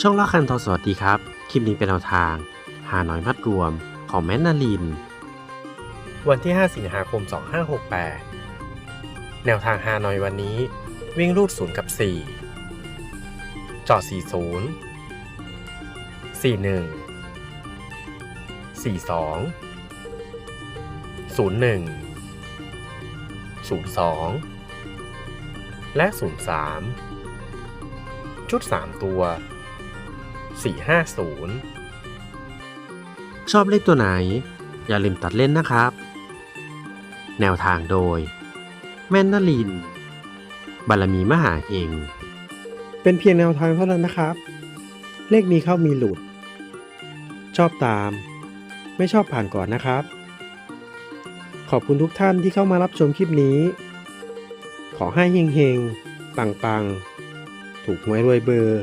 ช่องละคันทอสวัสดีครับ คลิปนี้เป็นแนวทาง หาหน้อยมัดรวมของแมนนาลิน วันที่ 5 สิงหาคม 2568 แนวทางหาหน้อยวันนี้ วิ่งรูด 0 กับ 4 จอด 40 41 42 01 02 และ 03 ชุด 3 ตัว 450 ชอบเลขตัวไหน อย่าลืมตัดเล่นนะครับ แนวทางโดย แม่นนลิน บารมีมหาเฮงเป็นเพียงแนวทางเท่านั้นนะครับ เลขมีเข้ามีหลุด ชอบตาม ไม่ชอบผ่านก่อนนะครับ ขอบคุณทุกท่านที่เข้ามารับชมคลิปนี้ ขอให้เฮงเฮงๆปังปังๆ ถูกหวยรวยเบอร์